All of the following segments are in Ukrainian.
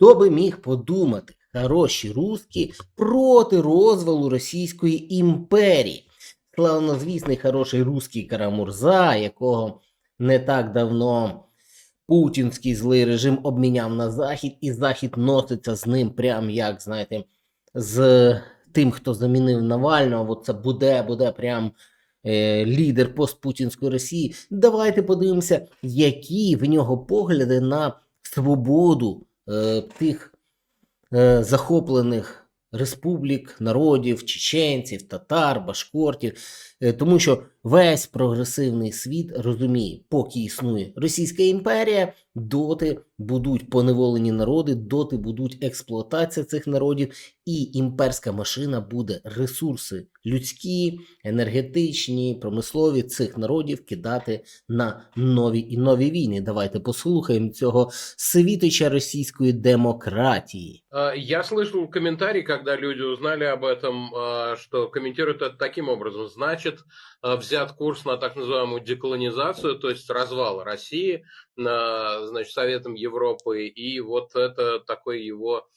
Хто би міг подумати, хороші русські проти розвалу Російської імперії. Славнозвісний хороший русський Карамурза, якого не так давно путінський злий режим обміняв на Захід, і Захід носиться з ним, прям як, знаєте, з тим, хто замінив Навального. От це буде, буде прям е, лідер постпутінської Росії. Давайте подивимося, які в нього погляди на свободу тих е, захоплених республік, народів, чеченців, татар, башкортів, Е, тому що весь прогресивний світ розуміє, поки існує Російська імперія, доти будуть поневолені народи, доти будуть експлуатація цих народів, і імперська машина буде ресурси людські, енергетичні, промислові цих народів кидати на нові і нові війни. Давайте послухаємо цього світоча російської демократії. А, Я слышал комментарий, когда люди узнали об этом, а, что комментируют это таким образом. Значит, а, взят курс на так называемую деколонизацию, то есть развал России, на, значит, Советом Европы, и вот это такой его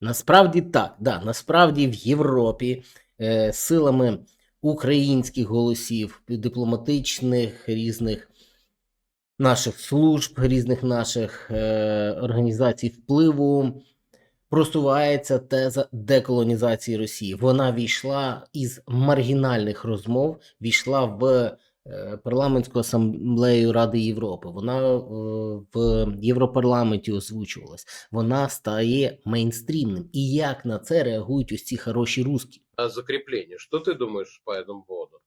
Насправді так, да, насправді в Європі е, силами українських голосів, дипломатичних різних наших служб, різних наших е, організацій впливу просувається теза деколонізації Росії. Вона війшла із маргінальних розмов, війшла в е, парламентську асамблею Ради Європи. Вона е, в Європарламенті озвучувалась. Вона стає мейнстрімним. І як на це реагують ось ці хороші русські? а, закрепление. Что ты думаешь по этому поводу?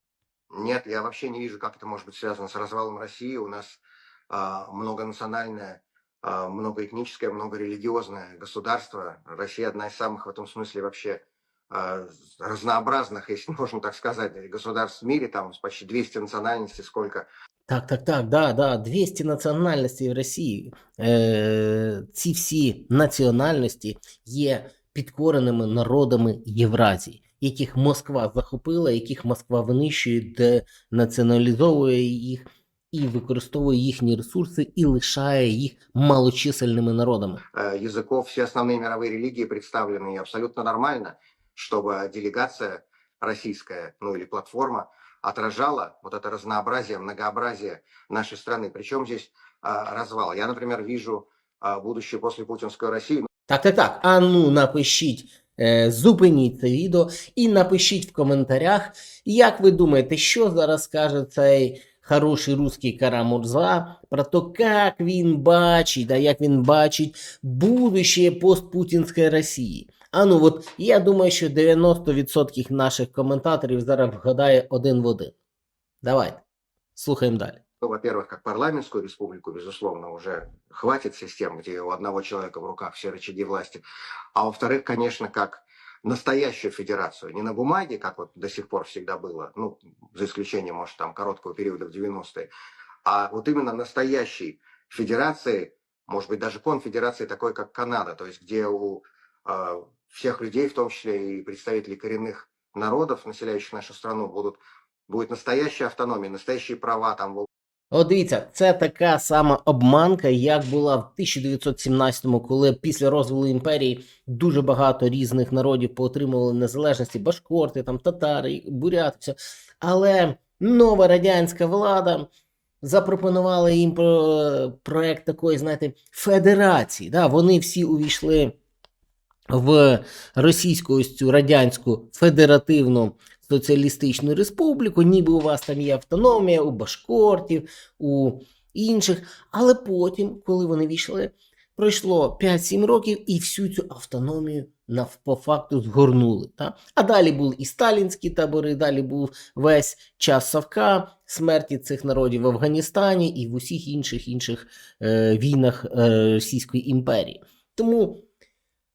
Нет, я вообще не вижу, как это может быть связано с развалом России. У нас а, многонациональное, а, многоэтническое, многорелигиозное государство. Россия одна из самых в этом смысле вообще а, разнообразных, если можно так сказать, государств в мире. Там почти 200 национальностей, сколько. Так, так, так, да, да, 200 національностей в Росії. Е, ці всі національності є підкореними народами Євразії, яких Москва захопила, яких Москва винищує, денаціоналізовує їх і використовує їхні ресурси і лишає їх малочисельними народами. э, языков все основные мировые религии представлены и абсолютно нормально, чтобы делегация российская, ну или платформа, отражала вот это разнообразие, многообразие нашей страны. Причем здесь а, развал. Я, например, вижу а, будущее после путинской России, Так, так, так. А ну напишіть, е, зупиніть це відео і напишіть в коментарях, як ви думаєте, що зараз каже цей хороший русський Карамурза про те, як він бачить, да, як він бачить будущее постпутінської Росії. А ну от я думаю, що 90% наших коментаторів зараз вгадає один в один. Давайте, слухаємо далі. ну, во-первых, как парламентскую республику, безусловно, уже хватит систем, где у одного человека в руках все рычаги власти. А во-вторых, конечно, как настоящую федерацию, не на бумаге, как вот до сих пор всегда было, ну, за исключением, может, там, короткого периода в 90-е, а вот именно настоящей федерации, может быть, даже конфедерации такой, как Канада, то есть где у э, всех людей, в том числе и представителей коренных народов, населяющих нашу страну, будут, будет настоящая автономия, настоящие права, там, От дивіться, це така сама обманка, як була в 1917-му, коли після розвалу імперії дуже багато різних народів поотримували незалежності, башкорти, там татари, буряти, все. Але нова радянська влада запропонувала їм про, проект такої, знаєте, федерації. Да? Вони всі увійшли в російську ось цю радянську федеративну соціалістичну республіку, ніби у вас там є автономія, у башкортів, у інших. Але потім, коли вони війшли, пройшло 5-7 років і всю цю автономію по факту згорнули. Та? А далі були і сталінські табори, далі був весь час Савка, смерті цих народів в Афганістані і в усіх інших інших е, війнах е, Російської імперії. Тому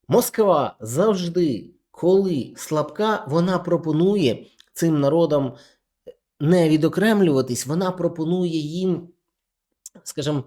Москва завжди, коли слабка, вона пропонує цим народам не відокремлюватись, вона пропонує їм, скажімо,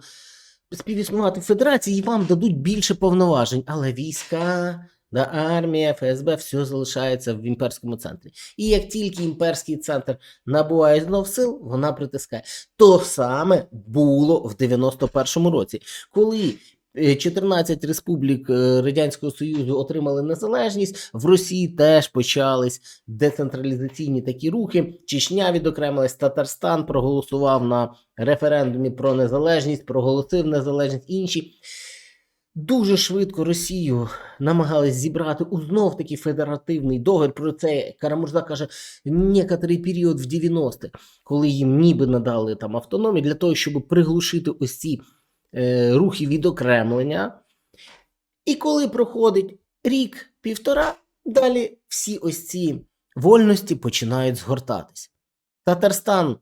співіснувати в федерації і вам дадуть більше повноважень, але війська, да, армія, ФСБ, все залишається в імперському центрі. І як тільки імперський центр набуває знов сил, вона притискає. То саме було в 91-му році, коли Е, 14 республік е, Радянського Союзу отримали незалежність. В Росії теж почались децентралізаційні такі рухи. Чечня відокремилась, Татарстан проголосував на референдумі про незалежність, проголосив незалежність інші. Дуже швидко Росію намагались зібрати у знов таки федеративний договір. Про це Карамурза каже некоторий період в 90-х, коли їм ніби надали там автономію для того, щоб приглушити ось ці е, рухи відокремлення. І коли проходить рік, півтора, далі всі ось ці вольності починають згортатись. Татарстан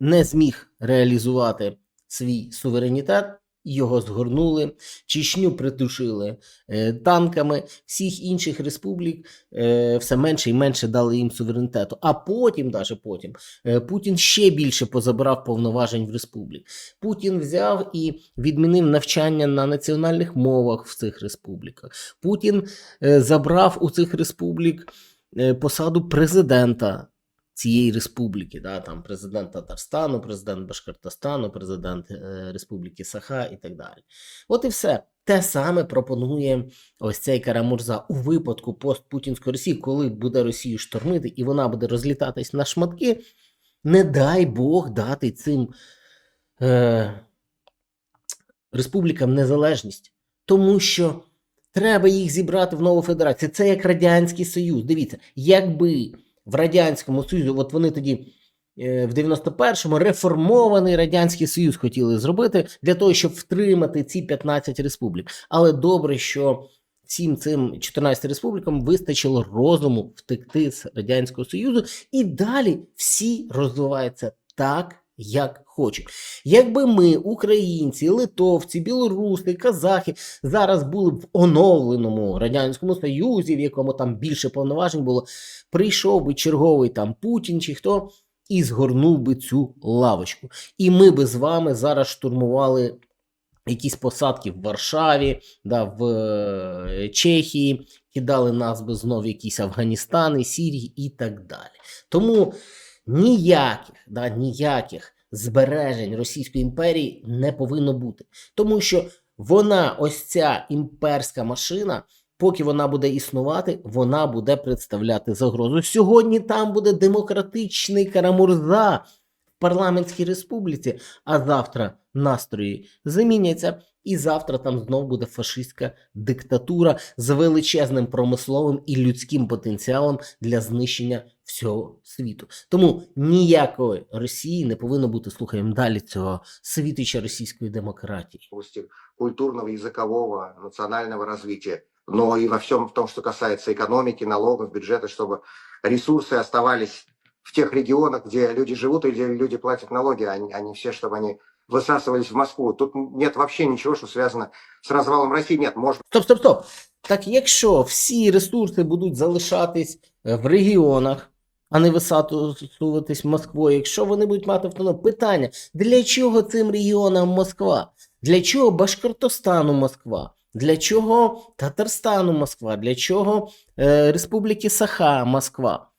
не зміг реалізувати свій суверенітет, його згорнули, Чечню притушили е, танками, всіх інших республік е, все менше і менше дали їм суверенітету. А потім, даже потім, е, Путін ще більше позабирав повноважень в республік. Путін взяв і відмінив навчання на національних мовах в цих республіках. Путін е, забрав у цих республік е, посаду президента цієї республіки, да, там президент Татарстану, президент Башкортостану, президент е, Республіки Саха і так далі. От і все. Те саме пропонує ось цей Карамурза у випадку постпутінської Росії, коли буде Росію штормити і вона буде розлітатись на шматки. Не дай Бог дати цим е, республікам незалежність, тому що треба їх зібрати в нову федерацію. Це як Радянський Союз. Дивіться, якби в Радянському Союзі, от вони тоді е, в 91-му реформований Радянський Союз хотіли зробити для того, щоб втримати ці 15 республік. Але добре, що всім цим 14 республікам вистачило розуму втекти з Радянського Союзу, і далі всі розвиваються так. Як хочуть. Якби ми, українці, литовці, білоруси, казахи, зараз були в оновленому Радянському Союзі, в якому там більше повноважень було, прийшов би черговий там Путін чи хто і згорнув би цю лавочку. І ми би з вами зараз штурмували якісь посадки в Варшаві, да, в е, Чехії, кидали нас би знов якісь Афганістани, Сірії і так далі. Тому ніяких, да, ніяких збережень Російської імперії не повинно бути. Тому що вона, ось ця імперська машина, поки вона буде існувати, вона буде представляти загрозу. Сьогодні там буде демократичний Карамурза в парламентській республіці, а завтра настрої заміняться. І завтра там знов буде фашистська диктатура з величезним промисловим і людським потенціалом для знищення всього світу. Тому ніякої Росії не повинно бути слухаємо далі цього світича російської демократії. области культурного, языкового, национального развития, но и во всем том, что касается экономики, налогов, бюджета, чтобы ресурсы оставались в тех регионах, где люди живут и где люди платят налоги, а не, а не все, чтобы они высасывались в Москву. Тут нет вообще ничего, что связано с развалом России. Нет, может Стоп, стоп, стоп. Так якщо всі ресурси будуть залишатись е, в регіонах, а не висатуватись Москвою, якщо вони будуть мати автономію, питання, для чого цим регіонам Москва? Для чого Башкортостану Москва? Для чого Татарстану Москва? Для чого е, Республіки Саха Москва?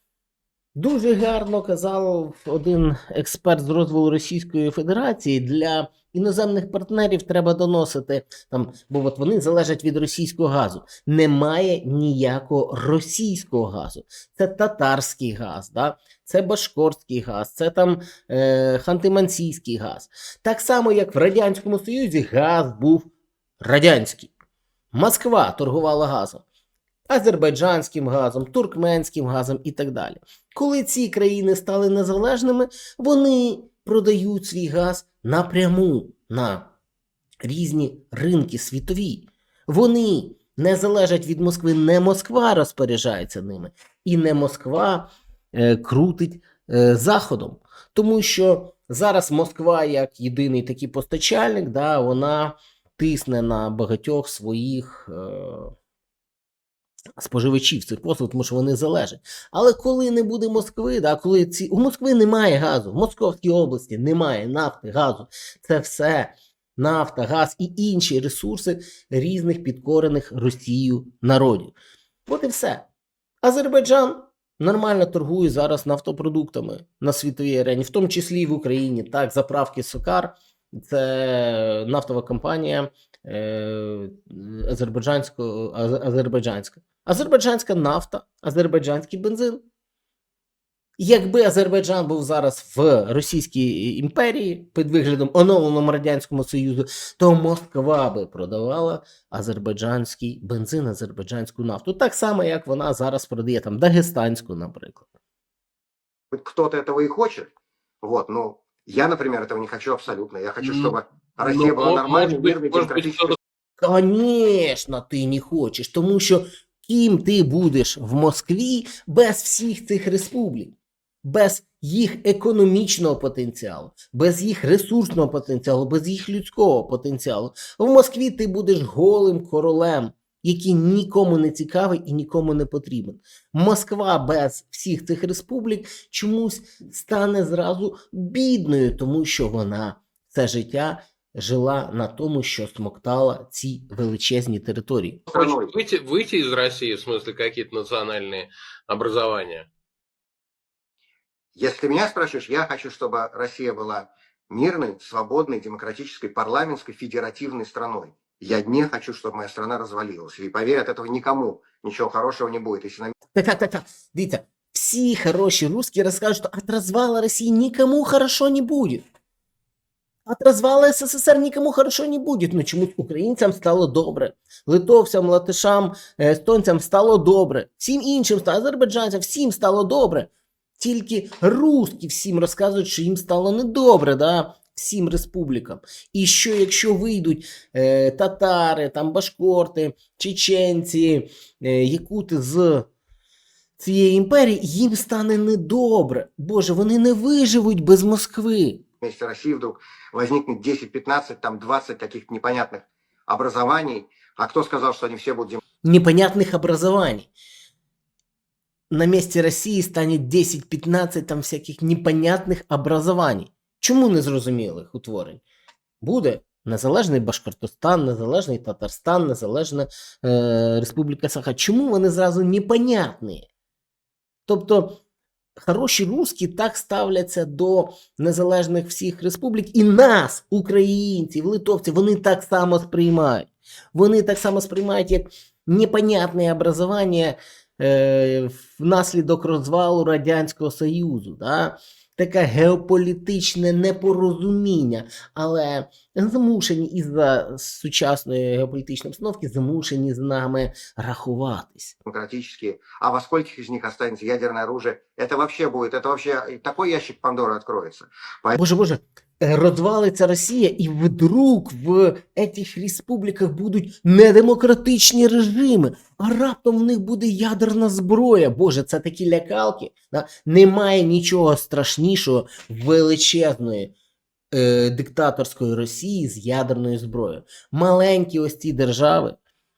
Дуже гарно казав один експерт з розвитку Російської Федерації. Для іноземних партнерів треба доносити там, бо от вони залежать від російського газу. Немає ніякого російського газу. Це татарський газ, да? це башкортський газ, це там е, ханти-мансійський газ. Так само, як в Радянському Союзі газ був радянський. Москва торгувала газом. Азербайджанським газом, туркменським газом і так далі. Коли ці країни стали незалежними, вони продають свій газ напряму на різні ринки світові. Вони не залежать від Москви, не Москва розпоряджається ними, і не Москва е, крутить е, Заходом. Тому що зараз Москва, як єдиний такий постачальник, да, вона тисне на багатьох своїх. Е, споживачів цих послуг, тому що вони залежать. Але коли не буде Москви, да, коли ці у Москви немає газу, в Московській області немає нафти, газу, це все нафта, газ і інші ресурси різних підкорених Росією народів. От і все. Азербайджан нормально торгує зараз нафтопродуктами на світовій арені, в тому числі і в Україні. Так, заправки Сокар Це нафтова компанія е, азербайджанська. Азербайджанська нафта, азербайджанський бензин. Якби Азербайджан був зараз в Російській імперії під виглядом оновленому Радянському Союзу, то Москва би продавала азербайджанський бензин, азербайджанську нафту. Так само, як вона зараз продає там дагестанську, наприклад. быть, кто-то этого и хочет. Вот, ну, я, например, этого не хочу абсолютно. Я хочу, Ну, чтобы Россия Ну, была мо- нормальной, может быть, мирной, может быть, демократической кто-то Конечно, ти не хочеш, тому що ким ти будеш в Москві без всіх цих республік, без їх економічного потенціалу, без їх ресурсного потенціалу, без їх людського потенціалу. В Москві ти будеш голим королем, який нікому не цікавий і нікому не потрібен. Москва без всіх цих республік чомусь стане зразу бідною, тому що вона все життя жила на тому, що смоктала ці величезні території. страной. хочет выйти, выйти из России, в смысле какие-то национальные образования. Если меня спрашиваешь, я хочу, чтобы Россия была мирной, свободной, демократической, парламентской, федеративной страной. Я не хочу, чтобы моя страна развалилась. И поверь, от этого никому ничего хорошего не будет. Если на Так, так, так, так. Дивіться, всі хороші русские розкажуть, що от развала Росії нікому хорошо не буде. От развала СССР нікому хорошо не буде. Ну чомусь українцям стало добре, литовцям, латишам, е, естонцям стало добре, всім іншим азербайджанцям, всім стало добре. Тільки русські всім розказують, що їм стало недобре, да? всім республікам. І що якщо вийдуть е, татари, там башкорти, чеченці, е, якути з цієї імперії, їм стане недобре. Боже, вони не виживуть без Москви. месте России вдруг возникнет 10, 15, там 20 каких-то непонятных образований, а кто сказал, что они все будут непонятных образований. На місці Росії стане 10-15 там всяких непонятних образований. Чому незрозумілих утворень? Буде незалежний Башкортостан, незалежний Татарстан, незалежна е, Республіка Саха. Чому вони зразу непонятні? Тобто, хороші русські так ставляться до незалежних всіх республік, і нас, українців, литовців, вони так само сприймають. Вони так само сприймають як непонятне образування е, внаслідок розвалу Радянського Союзу. Да? Таке геополітичне непорозуміння, але змушені із-за сучасної геополітичної обстановки, змушені з нами рахуватись. демократические, а во скольких из них останется ядерное оружие, это вообще будет, это вообще такой ящик Пандоры откроется. Боже, боже, е, розвалиться Росія, і вдруг в цих республіках будуть недемократичні режими, а раптом в них буде ядерна зброя. Боже, це такі лякалки. Немає нічого страшнішого величезної е, диктаторської Росії з ядерною зброєю. Маленькі ось ці держави.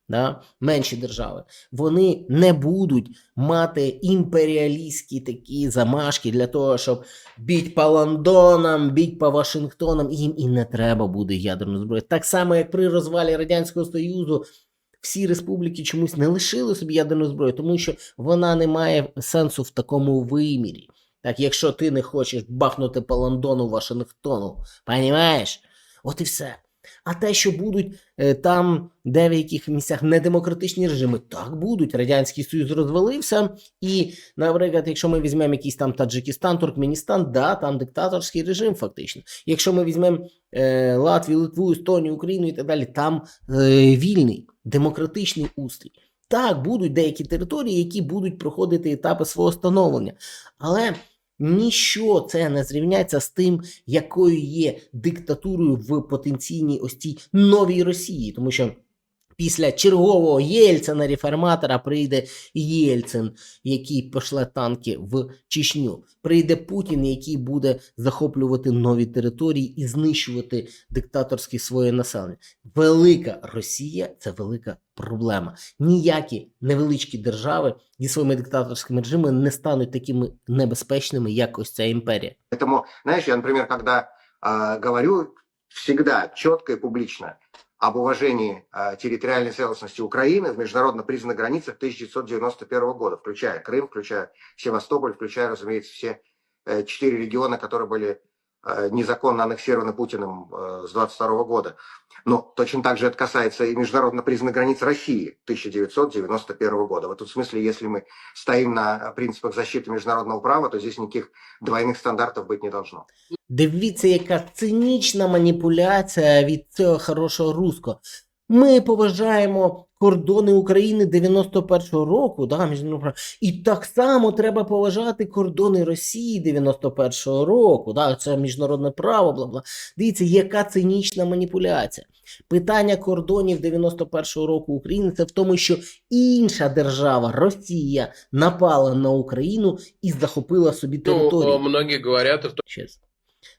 Да, менші держави, вони не будуть мати імперіалістські такі замашки для того, щоб біть по Лондонам, біть по Вашингтонам, їм і не треба буде ядерної зброї. Так само, як при розвалі Радянського Союзу, всі республіки чомусь не лишили собі ядерну зброю, тому що вона не має сенсу в такому вимірі. Так, якщо ти не хочеш бахнути по Лондону, Вашингтону, понімаєш? От і все. А те, що будуть е, там деяких місцях недемократичні режими, так будуть. Радянський Союз розвалився, і, наприклад, якщо ми візьмемо якийсь там Таджикистан, Туркменістан, да, там диктаторський режим, фактично. Якщо ми візьмемо е, Латвію, Литву, Естонію, Україну і так далі, там е, вільний демократичний устрій. Так, будуть деякі території, які будуть проходити етапи свого становлення. Але ніщо це не зрівняється з тим, якою є диктатурою в потенційній ось цій новій Росії, тому що. Після чергового Єльцина реформатора прийде Єльцин, який пошле танки в Чечню. Прийде Путін, який буде захоплювати нові території і знищувати диктаторське своє населення. Велика Росія це велика проблема. Ніякі невеличкі держави зі своїми диктаторськими режимами не стануть такими небезпечними, як ось ця імперія. Поэтому, знаешь, я, когда э, говорю всегда четко и публично об уважении э, территориальной целостности Украины в международно признанных границах 1991 года, включая Крым, включая Севастополь, включая, разумеется, все э, четыре региона, которые были незаконно аннексированы Путиным э, с 22 года. Но точно так же это касается и международно признанных границ России 1991 года. В этом смысле, если мы стоим на принципах защиты международного права, то здесь никаких двойных стандартов быть не должно. Дивіться, яка цинічна маніпуляція від цього хорошого руського. Ми поважаємо кордони України 91-го року, да, міжнародного і так само треба поважати кордони Росії 91-го року. Да, це міжнародне право, бла бла. Дивіться, яка цинічна маніпуляція. Питання кордонів 91-го року України це в тому, що інша держава, Росія, напала на Україну і захопила собі територію. Ну, многие говорят, и Чесно.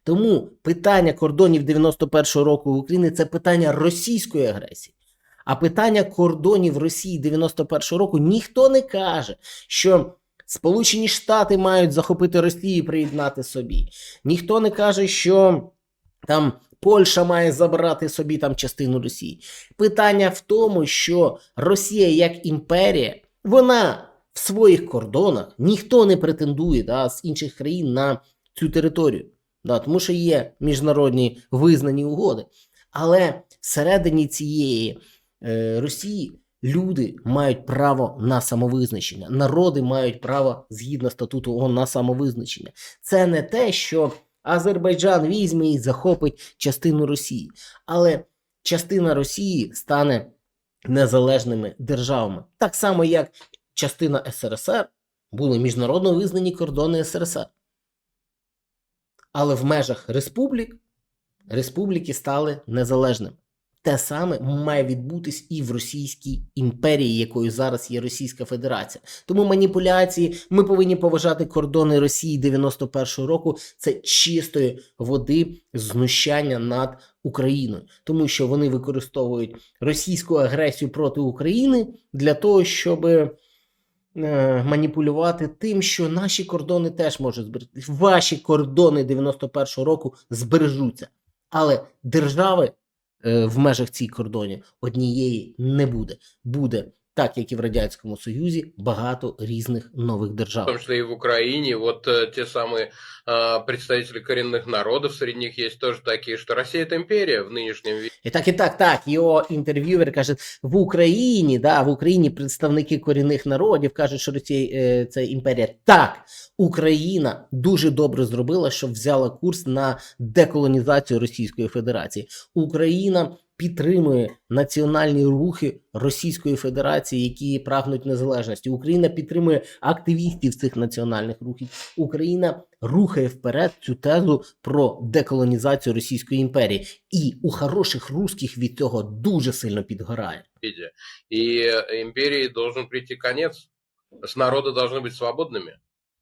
Тому питання кордонів 91-го року в Україні це питання російської агресії. А питання кордонів Росії 91-го року ніхто не каже, що Сполучені Штати мають захопити Росію і приєднати собі. Ніхто не каже, що там Польща має забрати собі там частину Росії. Питання в тому, що Росія як імперія, вона в своїх кордонах ніхто не претендує да, з інших країн на цю територію. Да, тому що є міжнародні визнані угоди. Але всередині цієї Росії люди мають право на самовизначення. Народи мають право згідно статуту ООН на самовизначення. Це не те, що Азербайджан візьме і захопить частину Росії, але частина Росії стане незалежними державами, так само як частина СРСР були міжнародно визнані кордони СРСР. Але в межах республік республіки стали незалежними. Те саме має відбутись і в Російській імперії, якою зараз є Російська Федерація. Тому маніпуляції ми повинні поважати кордони Росії 91-го року. Це чистої води знущання над Україною, тому що вони використовують російську агресію проти України для того, щоб е, маніпулювати тим, що наші кордони теж можуть зберегтися. Ваші кордони 91-го року збережуться. Але держави в межах цих кордонів однієї не буде. Буде так, як і в Радянському Союзі, багато різних нових в держав. том числе и в Украине, вот э, те самые э, представители коренных народов, среди них есть тоже такие, что Россия это империя в нынешнем виде. І так, і так, так. Його інтерв'юер каже: в Україні, да, в Україні представники корінних народів кажуть, що Росія е, це імперія. Так, Україна дуже добре зробила, що взяла курс на деколонізацію Російської Федерації. Україна підтримує національні рухи Російської Федерації, які прагнуть незалежності. Україна підтримує активістів цих національних рухів. Україна рухає вперед цю тезу про деколонізацію Російської імперії. І у хороших русських від цього дуже сильно підгорає. виде. И э, империи должен прийти конец. С народы должны быть свободными.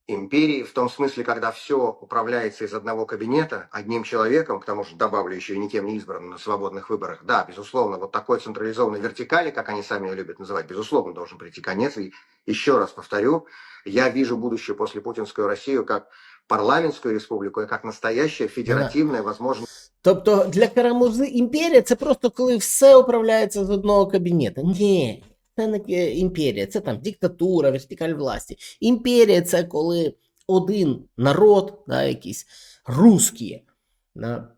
Империи в том смысле, когда все управляется из одного кабинета, одним человеком, к тому же добавлю еще и никем не избранным на свободных выборах. Да, безусловно, вот такой централизованной вертикали, как они сами ее любят называть, безусловно, должен прийти конец. И еще раз повторю, я вижу будущее после путинскую Россию как парламентскую республику и как настоящее федеративное, возможно, Тобто для Карамурзи імперія це просто коли все управляється з одного кабінету. Ні, це не е, імперія, це там диктатура, вертикаль власті. Імперія це коли один народ, да, якісь русські,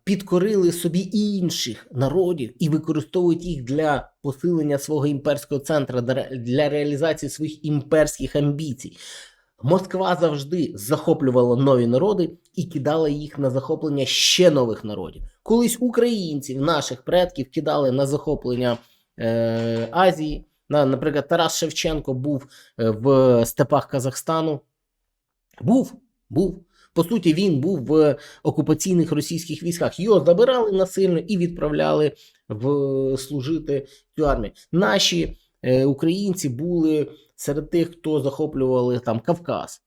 підкорили собі інших народів і використовують їх для посилення свого імперського центру, для реалізації своїх імперських амбіцій. Москва завжди захоплювала нові народи і кидала їх на захоплення ще нових народів. Колись українців, наших предків, кидали на захоплення е, Азії. На, наприклад, Тарас Шевченко був е, в степах Казахстану. Був, був. По суті, він був в окупаційних російських військах. Його забирали насильно і відправляли в служити цю армію. Наші е, українці були серед тих, хто захоплювали там Кавказ.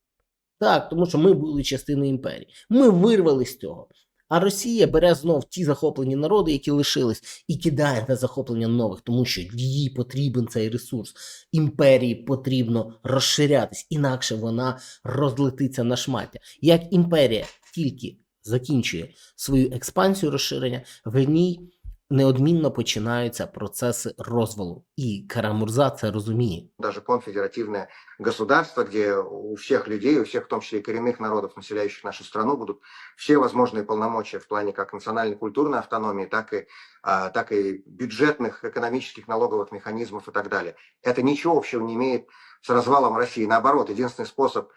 Так, тому що ми були частиною імперії. Ми вирвали з цього. А Росія бере знов ті захоплені народи, які лишились, і кидає на захоплення нових, тому що їй потрібен цей ресурс. Імперії потрібно розширятись, інакше вона розлетиться на шмаття. Як імперія тільки закінчує свою експансію розширення, в ній неодмінно починаються процеси розвалу, і Карамурза це розуміє. даже конфедеративное государство, где у всех людей, у всех, в том числе и коренных народов, населяющих нашу страну, будут все возможные полномочия в плане как национальной культурной автономии, так и, а, так и бюджетных, экономических, налоговых механизмов и так далее. Это ничего общего не имеет с развалом России. Наоборот, единственный способ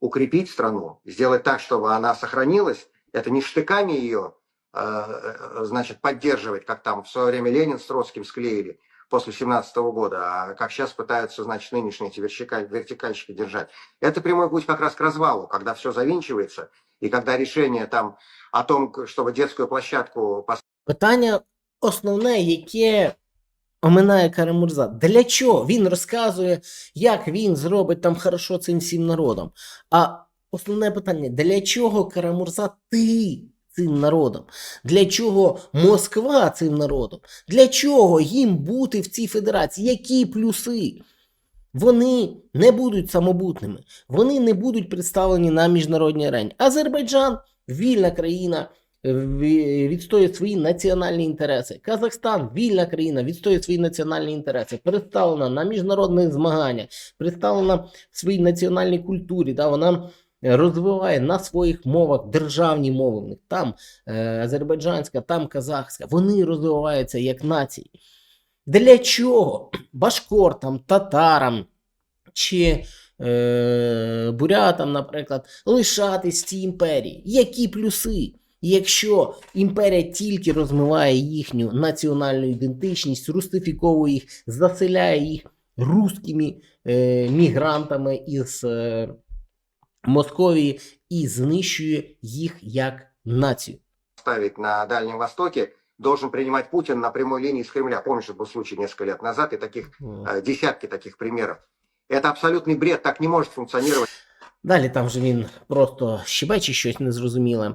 укрепить страну, сделать так, чтобы она сохранилась, это не штыками ее, э, значит, поддерживать, как там в свое время Ленин с Троцким склеили, после 17 года, а как сейчас пытаются, значит, нынешние эти вертикаль, вертикальщики держать. Это прямой путь как раз к развалу, когда все завинчивается, и когда решение там о том, к- чтобы детскую площадку Питання основне, яке оминає Карамурза. Для чого? Він розказує, як він зробить там хорошо цим всім народом. А основне питання: для чого Карамурза ти цим народом? Для чого Москва цим народом? Для чого їм бути в цій федерації? Які плюси? Вони не будуть самобутними, вони не будуть представлені на міжнародній арені. Азербайджан вільна країна, відстоює свої національні інтереси. Казахстан вільна країна, відстоює свої національні інтереси, представлена на міжнародних змаганнях, представлена в своїй національній культурі. Да, вона е, розвиває на своїх мовах державні мови. В них там е, азербайджанська, там казахська. Вони розвиваються як нації. Для чого башкортам, татарам чи е, бурятам, наприклад, лишатись цій імперії? Які плюси? Якщо імперія тільки розмиває їхню національну ідентичність, рустифіковує їх, заселяє їх русскими е, мігрантами із е, Московії і знищує їх як націю. ставить на Дальнем Востоке, должен принимать Путин на прямой линии с Кремля. Помнишь, был случай несколько лет назад, и таких э, десятки таких примеров. Это абсолютный бред, так не может функционировать. Далі там же він просто щебече щось незрозуміле.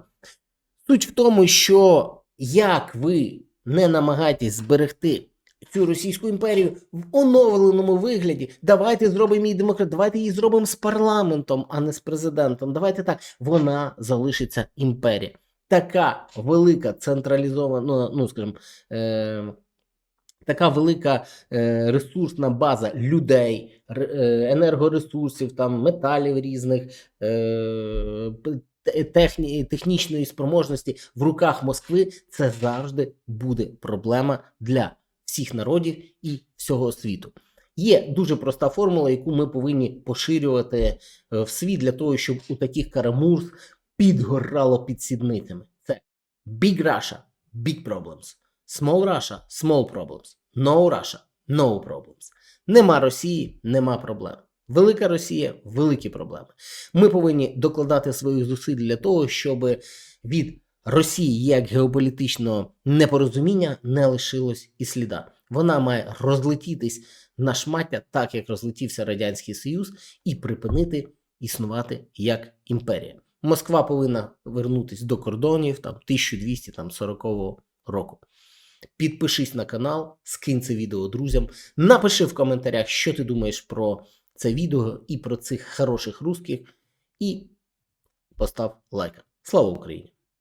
Суть в тому, що як ви не намагаєтесь зберегти цю Російську імперію в оновленому вигляді, давайте зробимо її демократ, давайте її зробимо з парламентом, а не з президентом. Давайте так, вона залишиться імперія. Така велика централізована, ну, скажімо, е, така велика е, ресурсна база людей, е, енергоресурсів, там, металів різних, е, техні, технічної спроможності в руках Москви, це завжди буде проблема для всіх народів і всього світу. Є дуже проста формула, яку ми повинні поширювати е, в світ для того, щоб у таких карамурз підгорало під сідницями. Це Big Russia, big problems. Small Russia, small problems. No Russia, no problems. Нема Росії, нема проблем. Велика Росія, великі проблеми. Ми повинні докладати своїх зусиль для того, щоб від Росії як геополітичного непорозуміння не лишилось і сліда. Вона має розлетітись на шмаття, так як розлетівся Радянський Союз, і припинити існувати як імперія. Москва повинна вернутись до кордонів там 1240 року. Підпишись на канал, скинь це відео друзям, напиши в коментарях, що ти думаєш про це відео і про цих хороших русських, і постав лайк. Слава Україні!